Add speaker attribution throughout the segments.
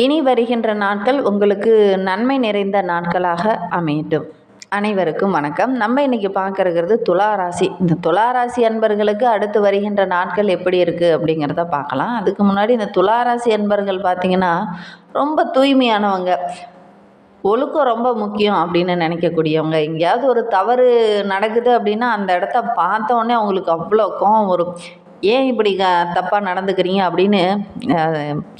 Speaker 1: இனி வருகின்ற நாட்கள் உங்களுக்கு நன்மை நிறைந்த நாட்களாக அமையட்டும். அனைவருக்கும் வணக்கம். நம்ம இன்னைக்கு பார்க்கறது துலா ராசி. இந்த துலா ராசி அன்பர்களுக்கு அடுத்து வருகின்ற நாட்கள் எப்படி இருக்குது அப்படிங்கிறத பார்க்கலாம். அதுக்கு முன்னாடி இந்த துலா ராசி அன்பர்கள் பார்த்திங்கன்னா ரொம்ப தூய்மையானவங்க. ஒழுக்கம் ரொம்ப முக்கியம் அப்படின்னு நினைக்கக்கூடியவங்க. எங்கேயாவது ஒரு தவறு நடக்குது அப்படின்னா அந்த இடத்த பார்த்த உடனே அவங்களுக்கு அவ்வளோ கோவம் வரும். ஏன் இப்படி க தப்பாக நடந்துக்கிறீங்க அப்படின்னு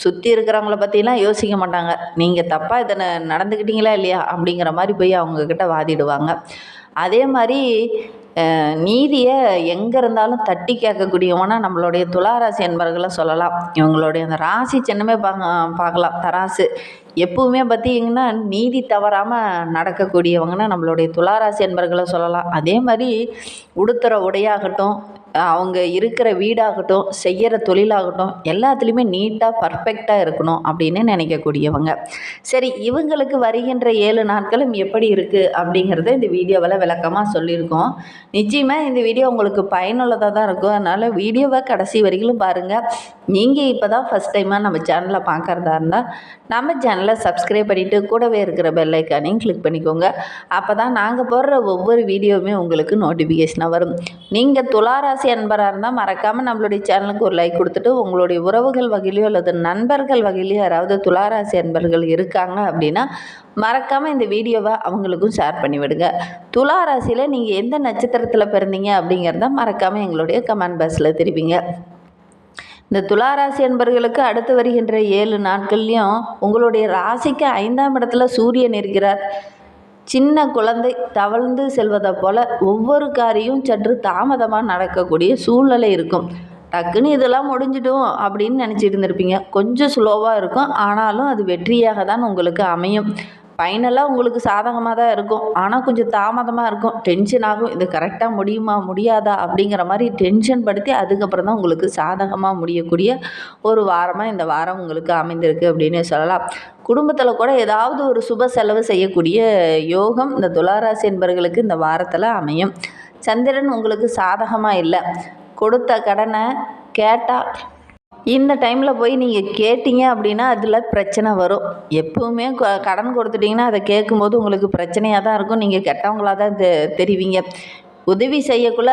Speaker 1: சுற்றி இருக்கிறவங்கள பற்றிலாம் யோசிக்க மாட்டாங்க. நீங்கள் தப்பாக இதை நடந்துக்கிட்டீங்களா இல்லையா? அப்படிங்கிற மாதிரி போய் அவங்கக்கிட்ட வாதிடுவாங்க. அதே மாதிரி நீதியை எங்கே இருந்தாலும் தட்டி கேட்கக்கூடியவனா நம்மளுடைய துளாராசி என்பர்களை சொல்லலாம். இவங்களுடைய அந்த ராசி சின்னமே பார்க்க பார்க்கலாம் தராசு. எப்பவுமே பார்த்தீங்கன்னா நீதி தவறாமல் நடக்கக்கூடியவங்கன்னா நம்மளுடைய துளாராசி என்பர்களை சொல்லலாம். அதே மாதிரி உடுத்துகிற உடையாகட்டும் அவங்க இருக்கிற வீடாகட்டும் செய்கிற தொழிலாகட்டும் எல்லாத்துலேயுமே நீட்டாக பர்ஃபெக்டாக இருக்கணும் அப்படின்னு நினைக்கக்கூடியவங்க. சரி இவங்களுக்கு வருகின்ற ஏழு நாட்களும் எப்படி இருக்குது அப்படிங்கிறத இந்த வீடியோவில் விளக்கமாக சொல்லியிருக்கோம். நிச்சயமாக இந்த வீடியோ உங்களுக்கு பயனுள்ளதாக தான் இருக்கும். அதனால் வீடியோவை கடைசி வரைக்கும் பாருங்கள் நீங்கள் இப்போ தான் ஃபஸ்ட் டைமாக நம்ம சேனலை பார்க்குறதா இருந்தால் நம்ம சேனலை சப்ஸ்கிரைப் பண்ணிவிட்டு கூடவே இருக்கிற பெல்லைக்கானையும் கிளிக் பண்ணிக்கோங்க. அப்போ தான் நாங்கள் போடுற ஒவ்வொரு வீடியோவுமே உங்களுக்கு நோட்டிஃபிகேஷனாக வரும். நீங்கள் துளாராசி அன்பராக இருந்தால் மறக்காமல் நம்மளுடைய சேனலுக்கு ஒரு லைக் கொடுத்துட்டு உங்களுடைய உறவுகள் வகையிலையோ அல்லது நண்பர்கள் வகையிலையோ யாராவது துளாராசி அன்பர்கள் இருக்காங்க அப்படின்னா மறக்காமல் இந்த வீடியோவை அவங்களுக்கும் ஷேர் பண்ணிவிடுங்க. துலா ராசியில் நீங்கள் எந்த நட்சத்திரத்தில் பிறந்தீங்க அப்படிங்கிறத மறக்காமல் எங்களுடைய கமெண்ட் பாக்ஸில் தெரிவிங்க. இந்த துளாராசி என்பர்களுக்கு அடுத்து வருகின்ற ஏழு நாட்கள்லையும் உங்களுடைய ராசிக்கு ஐந்தாம் இடத்துல சூரியன் இருக்கிறார். சின்ன குழந்தை தவழ்ந்து செல்வதை போல ஒவ்வொரு காரியம் சற்று தாமதமாக நடக்கக்கூடிய சூழ்நிலை இருக்கும். டக்குன்னு இதெல்லாம் முடிஞ்சிடும் அப்படின்னு நினச்சிட்டு இருந்திருப்பீங்க. கொஞ்சம் ஸ்லோவாக இருக்கும். ஆனாலும் அது வெற்றியாக தான் உங்களுக்கு அமையும். ஃபைனலாக உங்களுக்கு சாதகமாக தான் இருக்கும். ஆனால் கொஞ்சம் தாமதமாக இருக்கும். டென்ஷன் ஆகும். இது கரெக்டாக முடியுமா? முடியாதா? அப்படிங்கிற மாதிரி டென்ஷன் படுத்தி அதுக்கப்புறம் தான் உங்களுக்கு சாதகமாக முடியக்கூடிய ஒரு வாரமாக இந்த வாரம் உங்களுக்கு அமைந்திருக்கு அப்படின்னு சொல்லலாம். குடும்பத்தில் கூட ஏதாவது ஒரு சுப செலவு செய்யக்கூடிய யோகம் இந்த துளாராசி என்பவர்களுக்கு இந்த வாரத்தில் அமையும். சந்திரன் உங்களுக்கு சாதகமாக இல்லை. கொடுத்த கடனை கேட்டால் இந்த டைமில் போய் நீங்கள் கேட்டீங்க அப்படின்னா அதில் பிரச்சனை வரும். எப்பவுமே க- கடன் கொடுத்துட்டிங்கன்னா அதை கேட்கும்போது உங்களுக்கு பிரச்சனையாக தான் இருக்கும். நீங்கள் கெட்டவங்களாக தான் தெ தெரிவிங்க. உதவி செய்யக்குள்ள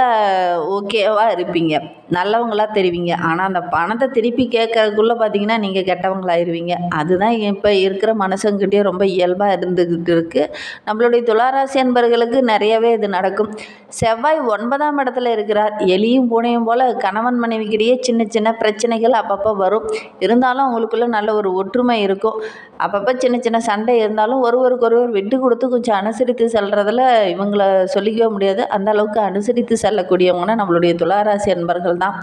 Speaker 1: ஓகேவாக இருப்பீங்க. நல்லவங்களாக தெரிவிங்க. ஆனால் அந்த பணத்தை திருப்பி கேட்கறதுக்குள்ளே பார்த்தீங்கன்னா நீங்கள் கெட்டவங்களாயிருவீங்க. அதுதான் இப்போ இருக்கிற மனுஷங்கிட்டே ரொம்ப இயல்பாக இருந்துக்கிட்டு இருக்குது நம்மளுடைய துளாராசி அன்பர்களுக்கு நிறையவே இது நடக்கும். செவ்வாய் ஒன்பதாம் இடத்துல இருக்கிறார். எலியும் பூனையும் போல் கணவன் மனைவிக்கிடையே சின்ன சின்ன பிரச்சனைகள் அப்பப்போ வரும். இருந்தாலும் அவங்களுக்குள்ள நல்ல ஒரு ஒற்றுமை இருக்கும். அப்பப்போ சின்ன சின்ன சண்டை இருந்தாலும் ஒருவருக்கு ஒருவர் விட்டு கொடுத்து கொஞ்சம் அனுசரித்து செல்றதுல இவங்களை சொல்லிக்கவே முடியாது. அந்த அளவுக்கு அனுசரித்து செல்லக்கூடியவங்கன்னா நம்மளுடைய துளாராசி அன்பர்கள் தான்.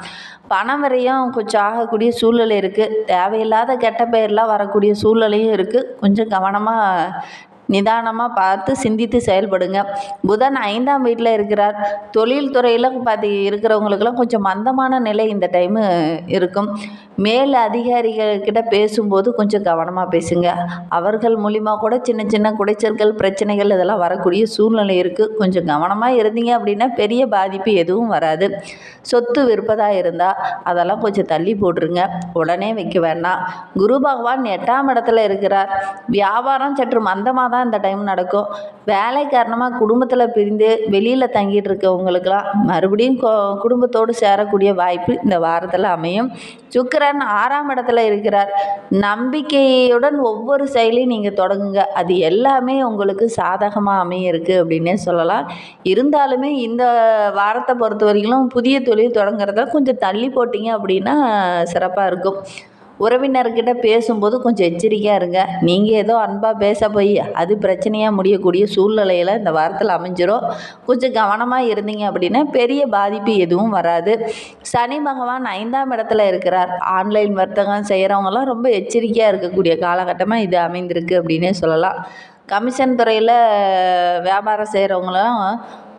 Speaker 1: பணம் வரையும் கொஞ்சம் ஆகக்கூடிய சூழ்நிலை இருக்குது தேவையில்லாத கெட்ட பெயர்லாம் வரக்கூடிய சூழ்நிலையும் இருக்குது கொஞ்சம் கவனமாக நிதானமாக பார்த்து சிந்தித்து செயல்படுங்க. புதன் ஐந்தாம் வீட்டில் இருக்கிறார். தொழில் துறையில் பார்த்து இருக்கிறவங்களுக்கெல்லாம் கொஞ்சம் மந்தமான நிலை இந்த டைமு இருக்கும். மேல் அதிகாரிகள்கிட்ட பேசும்போது கொஞ்சம் கவனமாக பேசுங்க. அவர்கள் மூலிமா கூட சின்ன சின்ன குடைச்சல்கள் பிரச்சனைகள் இதெல்லாம் வரக்கூடிய சூழ்நிலை இருக்குது கொஞ்சம் கவனமாக இருந்தீங்க அப்படின்னா பெரிய பாதிப்பு எதுவும் வராது. சொத்து விற்பதாக இருந்தால் அதெல்லாம் கொஞ்சம் தள்ளி போட்டுருங்க. உடனே வைக்க வேண்டாம். குரு பகவான் எட்டாம் இடத்துல இருக்கிறார். வியாபாரம் சற்று மந்தமாக தான் இந்த டைம் நடக்கும். வேலை காரணமாக குடும்பத்தில் பிரிந்து வெளியில் தங்கிட்டு இருக்கவங்களுக்கெல்லாம் மறுபடியும் குடும்பத்தோடு சேரக்கூடிய வாய்ப்பு இந்த வாரத்தில் அமையும். சுக்கரன் ஆறாம் இடத்துல இருக்கிறார். நம்பிக்கையுடன் ஒவ்வொரு செயலையும் நீங்கள் தொடங்குங்க. அது எல்லாமே உங்களுக்கு சாதகமாக அமைய இருக்குது அப்படின்னே சொல்லலாம். இருந்தாலுமே இந்த வாரத்தை பொறுத்த வரைக்கும் புதிய தொழில் தொடங்குறத கொஞ்சம் தள்ளி போட்டிங்க அப்படின்னா சிறப்பாக இருக்கும். உறவினர்கிட்ட பேசும்போது கொஞ்சம் எச்சரிக்கையாக இருங்க. நீங்கள் ஏதோ அன்பாக பேச போய் அது பிரச்சனையாக முடியக்கூடிய சூழ்நிலையில் இந்த வாரத்தில் அமைஞ்சிரும். கொஞ்சம் கவனமாக இருந்தீங்க அப்படின்னா பெரிய பாதிப்பு எதுவும் வராது. சனி பகவான் ஐந்தாம் இடத்துல இருக்கிறார். ஆன்லைன் வர்த்தகம் செய்கிறவங்களாம் ரொம்ப எச்சரிக்கையாக இருக்கக்கூடிய காலகட்டமாக இது அமைந்திருக்கு அப்படின்னே சொல்லலாம். கமிஷன் துறையில் வியாபாரம் செய்கிறவங்களாம்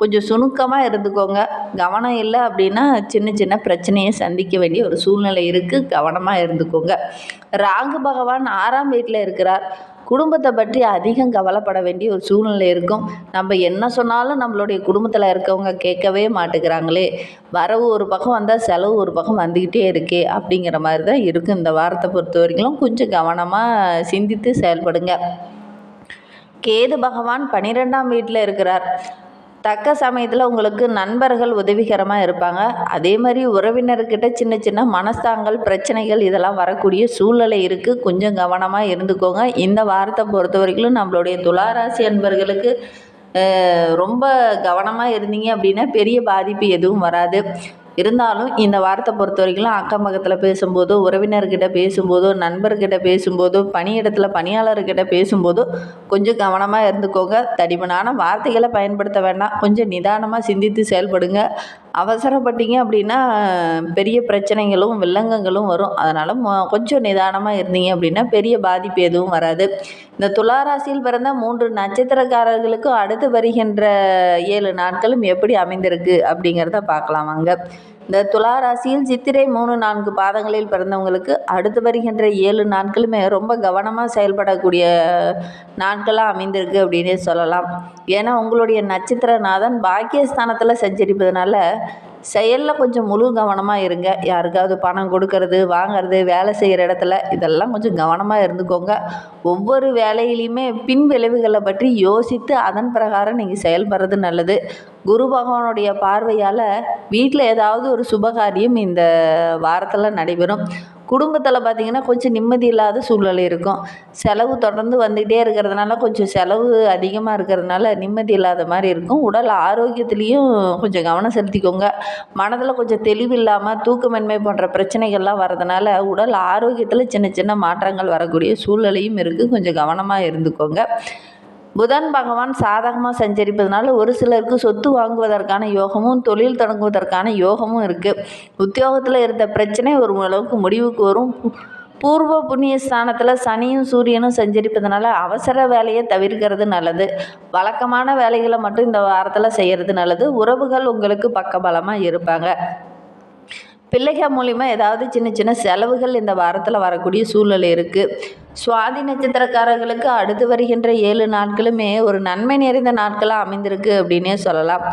Speaker 1: கொஞ்சம் சுணுக்கமாக இருந்துக்கோங்க. கவனம் இல்லை அப்படின்னா சின்ன சின்ன பிரச்சனையை சந்திக்க வேண்டிய ஒரு சூழ்நிலை இருக்குது கவனமாக இருந்துக்கோங்க. ராகு பகவான் ஆறாம் வீட்டில் இருக்கிறார். குடும்பத்தை பற்றி அதிகம் கவலைப்பட வேண்டிய ஒரு சூழ்நிலை இருக்கும். நம்ம என்ன சொன்னாலும் நம்மளுடைய குடும்பத்தில் இருக்கவங்க கேட்கவே மாட்டேங்கிறாங்களே. வரவு ஒரு பக்கம் வந்தால் செலவு ஒரு பக்கம் வந்துக்கிட்டே இருக்கே அப்படிங்கிற மாதிரி தான் இருக்கும் இந்த வாரத்தை பொறுத்த வரைக்கும் கொஞ்சம் கவனமாக சிந்தித்து செயல்படுங்க. கேது பகவான் பன்னிரெண்டாம் வீட்டில் இருக்கிறார். தக்க சமயத்தில் உங்களுக்கு நண்பர்கள் உதவிகரமாக இருப்பாங்க. அதே மாதிரி உறவினர்கிட்ட சின்ன சின்ன மனஸ்தாங்கள் பிரச்சனைகள் இதெல்லாம் வரக்கூடிய சூழ்நிலை இருக்குது கொஞ்சம் கவனமாக இருந்துக்கோங்க. இந்த வாரத்தை பொறுத்த வரைக்கும் நம்மளுடைய துளாராசி அன்பர்களுக்கு ரொம்ப கவனமாக இருந்தீங்க அப்படின்னா பெரிய பாதிப்பு எதுவும் வராது. இருந்தாலும் இந்த வாரத்தை பொறுத்த வரைக்கும் அக்கம் பக்கத்தில் பேசும்போதோ உறவினர்கிட்ட பேசும்போதோ நண்பர்கிட்ட பேசும்போதோ பணியிடத்தில் பணியாளர்கிட்ட பேசும்போதோ கொஞ்சம் கவனமாக இருந்துக்கோங்க. தடிமனான வார்த்தைகளை பயன்படுத்த வேண்டாம். கொஞ்சம் நிதானமாக சிந்தித்து செயல்படுங்க. அவசரப்பட்டீங்க அப்படின்னா பெரிய பிரச்சனைகளும் வில்லங்கங்களும் வரும். அதனால் கொஞ்சம் நிதானமாக இருந்தீங்க அப்படின்னா பெரிய பாதிப்பு எதுவும் வராது. இந்த துளாராசியில் பிறந்த மூன்று நட்சத்திரக்காரர்களுக்கும் அடுத்து வருகின்ற ஏழு நாட்களும் எப்படி அமைந்திருக்கு அப்படிங்கிறத பார்க்கலாம் வாங்க இந்த துளாராசியில் சித்திரை மூணு நான்கு பாதங்களில் பிறந்தவங்களுக்கு அடுத்து வருகின்ற ஏழு நாட்களுமே ரொம்ப கவனமாக செயல்படக்கூடிய நாட்களாக அமைந்திருக்கு அப்படின்னே சொல்லலாம். ஏன்னா உங்களுடைய நட்சத்திரநாதன் பாக்கியஸ்தானத்தில் சஞ்சரிப்பதனால செயலில் கொஞ்சம் முழு கவனமாக இருங்க. யாருக்காவது பணம் கொடுக்கறது வாங்குறது வேலை செய்கிற இடத்துல இதெல்லாம் கொஞ்சம் கவனமாக இருந்துக்கோங்க. ஒவ்வொரு வேலையிலையுமே பின் விளைவுகளை பற்றி யோசித்து அதன் பிரகாரம் நீங்கள் செயல்படுறது நல்லது. குரு பகவானுடைய பார்வையால் வீட்டில் ஏதாவது ஒரு சுபகாரியம் இந்த வாரத்தில் நடைபெறும். குடும்பத்தில் பார்த்திங்கன்னா கொஞ்சம் நிம்மதி இல்லாத சூழ்நிலை இருக்கும். செலவு தொடர்ந்து வந்துகிட்டே இருக்கிறதுனால கொஞ்சம் செலவு அதிகமாக இருக்கிறதுனால நிம்மதி இல்லாத மாதிரி இருக்கும். உடல் ஆரோக்கியத்துலேயும் கொஞ்சம் கவனம் செலுத்திக்கோங்க. மனதில் கொஞ்சம் தெளிவு இல்லாமல் தூக்கமின்மை போன்ற பிரச்சனைகள்லாம் வரதுனால உடல் ஆரோக்கியத்தில் சின்ன சின்ன மாற்றங்கள் வரக்கூடிய சூழ்நிலையும் இருக்குது கொஞ்சம் கவனமாக இருந்துக்கோங்க. புதன் பகவான் சாதகமாக சஞ்சரிப்பதனால ஒரு சிலருக்கு சொத்து வாங்குவதற்கான யோகமும் தொழில் தொடங்குவதற்கான யோகமும் இருக்குது உத்தியோகத்தில் இருந்த பிரச்சனை ஒரு அளவுக்கு முடிவுக்கு வரும். பூர்வ புண்ணிய ஸ்தானத்தில் சனியும் சூரியனும் சஞ்சரிப்பதனால அவசர வேலையை தவிர்க்கிறது நல்லது. வழக்கமான வேலைகளை மட்டும் இந்த வாரத்தில் செய்கிறது நல்லது. உறவுகள் உங்களுக்கு பக்கபலமாக இருப்பாங்க. பிள்ளைகள் மூலிமா ஏதாவது சின்ன சின்ன செலவுகள் இந்த வாரத்தில் வரக்கூடிய சூழ்நிலை இருக்குது சுவாதி நட்சத்திரக்காரர்களுக்கு அடுத்து வருகின்ற ஏழு நாட்களுமே ஒரு நன்மை நிறைந்த நாட்களாக அமைந்திருக்கு அப்படின்னே சொல்லலாம்.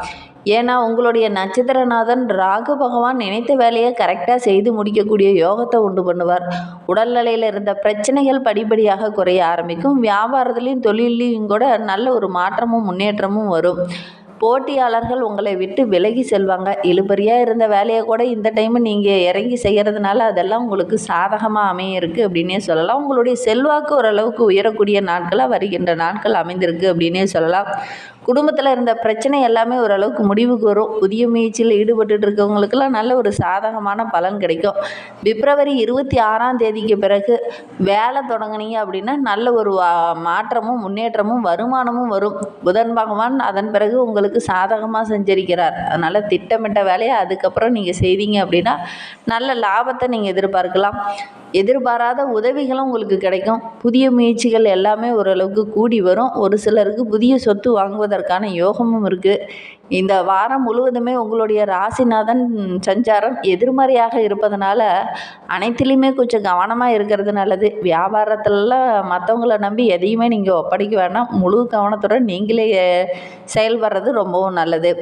Speaker 1: ஏன்னா உங்களுடைய நட்சத்திரநாதன் ராகு பகவான் நினைத்த வேலையை கரெக்டாக செய்து முடிக்கக்கூடிய யோகத்தை உண்டு பண்ணுவார். உடல்நிலையில் இருந்த பிரச்சனைகள் படிப்படியாக குறைய ஆரம்பிக்கும். வியாபாரத்துலேயும் தொழிலையும் கூட நல்ல ஒரு மாற்றமும் முன்னேற்றமும் வரும். போட்டியாளர்கள் உங்களை விட்டு விலகி செல்வாங்க. இழுபறியாக இருந்த வேலையை கூட இந்த டைம் நீங்கள் இறங்கி செய்கிறதுனால அதெல்லாம் உங்களுக்கு சாதகமாக அமையிருக்கு அப்படின்னே சொல்லலாம். உங்களுடைய செல்வாக்கு ஓரளவுக்கு உயரக்கூடிய நாட்களாக வருகின்ற நாட்கள் அமைந்திருக்கு அப்படின்னே சொல்லலாம். குடும்பத்தில் இருந்த பிரச்சனை எல்லாமே ஓரளவுக்கு முடிவுக்கு வரும். புதிய முயற்சியில் ஈடுபட்டு இருக்கவங்களுக்கெல்லாம் நல்ல ஒரு சாதகமான பலன் கிடைக்கும். பிப்ரவரி இருபத்தி ஆறாம் தேதிக்கு பிறகு வேலை தொடங்குனீங்க அப்படின்னா நல்ல ஒரு வா- மாற்றமும் முன்னேற்றமும் வருமானமும் வரும். புதன் பகவான் அதன் பிறகு உங்களுக்கு சாதகமாக சஞ்சரிக்கிறார். அதனால் திட்டமிட்ட வேலையை அதுக்கப்புறம் நீங்கள் செய்தீங்க அப்படின்னா நல்ல லாபத்தை நீங்கள் எதிர்பார்க்கலாம். எதிர்பாராத உதவிகளும் உங்களுக்கு கிடைக்கும். புதிய முயற்சிகள் எல்லாமே ஓரளவுக்கு கூடி வரும். ஒரு சிலருக்கு புதிய சொத்து வாங்குவதற்கான யோகமும் இருக்குது இந்த வாரம் முழுவதுமே உங்களுடைய ராசிநாதன் சஞ்சாரம் எதிர்மறையாக இருப்பதனால அனைத்துலேயுமே கொஞ்சம் கவனமாக இருக்கிறது நல்லது. வியாபாரத்திலலாம் மற்றவங்கள நம்பி எதையுமே நீங்கள் ஒப்படைக்க வேண்டாம் முழு கவனத்துடன் நீங்களே செயல்படுறது ரொம்பவும் நல்லது.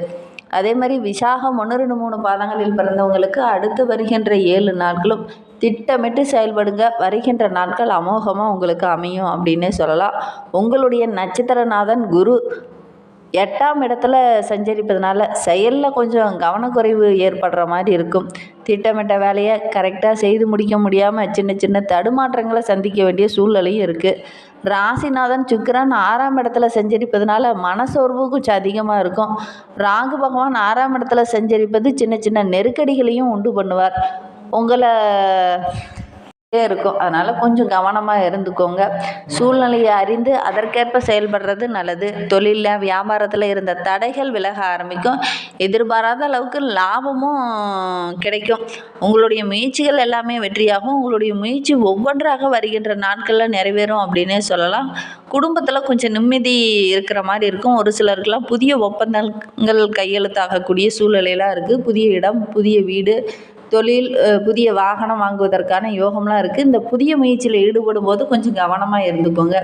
Speaker 1: அதே மாதிரி விசாகம் ஒன்று ரெண்டு மூணு பாதங்களில் பிறந்தவங்களுக்கு அடுத்து வருகின்ற ஏழு நாட்களும் திட்டமிட்டு செயல்படுங்க. வருகின்ற நாட்கள் அமோகமாக உங்களுக்கு அமையும் அப்படின்னே சொல்லலாம். உங்களுடைய நட்சத்திரநாதன் குரு எட்டாம் இடத்துல சஞ்சரிப்பதனால செயலில் கொஞ்சம் கவனக்குறைவு ஏற்படுற மாதிரி இருக்கும். திட்டமிட்ட வேலையை கரெக்டாக செய்து முடிக்க முடியாமல் சின்ன சின்ன தடுமாற்றங்களை சந்திக்க வேண்டிய சூழ்நிலையும் இருக்குது ராசிநாதன் சுக்கிரன் ஆறாம் இடத்துல சஞ்சரிப்பதனால மனசோர்வு கொஞ்சம் அதிகமாக இருக்கும். ராகு பகவான் ஆறாம் இடத்துல சஞ்சரிப்பது சின்ன சின்ன நெருக்கடிகளையும் உண்டு பண்ணுவார். உங்களை இருக்கும். அதனால் கொஞ்சம் கவனமாக இருந்துக்கோங்க. சூழ்நிலையை அறிந்து அதற்கேற்ப செயல்படுறது நல்லது. தொழிலில் வியாபாரத்தில் இருந்த தடைகள் விலக ஆரம்பிக்கும். எதிர்பாராத அளவுக்கு லாபமும் கிடைக்கும். உங்களுடைய முயற்சிகள் எல்லாமே வெற்றியாகும். உங்களுடைய முயற்சி ஒவ்வொன்றாக வருகின்ற நாட்களில் நிறைவேறும் அப்படின்னே சொல்லலாம். குடும்பத்தில் கொஞ்சம் நிம்மதி இருக்கிற மாதிரி இருக்கும். ஒரு சிலருக்கெல்லாம் புதிய ஒப்பந்தங்கள் கையெழுத்தாகக்கூடிய சூழ்நிலையெல்லாம் இருக்குது புதிய இடம் புதிய வீடு தொழில் புதிய வாகனம் வாங்குவதற்கான யோகம்லாம் இருக்குது இந்த புதிய முயற்சியில் ஈடுபடும் போது கொஞ்சம் கவனமாக இருந்துக்கோங்க.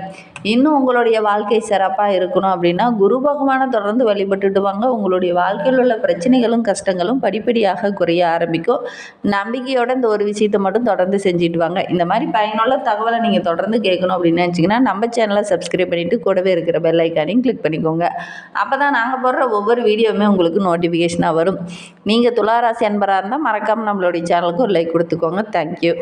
Speaker 1: இன்னும் உங்களுடைய வாழ்க்கை சிறப்பாக இருக்கணும் அப்படின்னா குரு பகவானை தொடர்ந்து வழிபட்டுட்டு வாங்க. உங்களுடைய வாழ்க்கையில் உள்ள பிரச்சனைகளும் கஷ்டங்களும் படிப்படியாக குறைய ஆரம்பிக்கும். நம்பிக்கையோட இந்த ஒரு விஷயத்தை மட்டும் தொடர்ந்து செஞ்சுட்டு வாங்க. இந்த மாதிரி பயனுள்ள தகவலை நீங்கள் தொடர்ந்து கேட்கணும் அப்படின்னு நினச்சிங்கன்னா நம்ம சேனலை சப்ஸ்கிரைப் பண்ணிவிட்டு கூடவே இருக்கிற பெல் ஐக்கானையும் கிளிக் பண்ணிக்கோங்க. அப்போ தான் நாங்கள் போடுற ஒவ்வொரு வீடியோவுமே உங்களுக்கு நோட்டிஃபிகேஷனாக வரும். நீங்கள் துளாராசி அன்பராக இருந்தால் மறக்காமல் நம்மளுடைய சேனலுக்கு ஒரு லைக் கொடுத்துக்கோங்க. தேங்க்யூ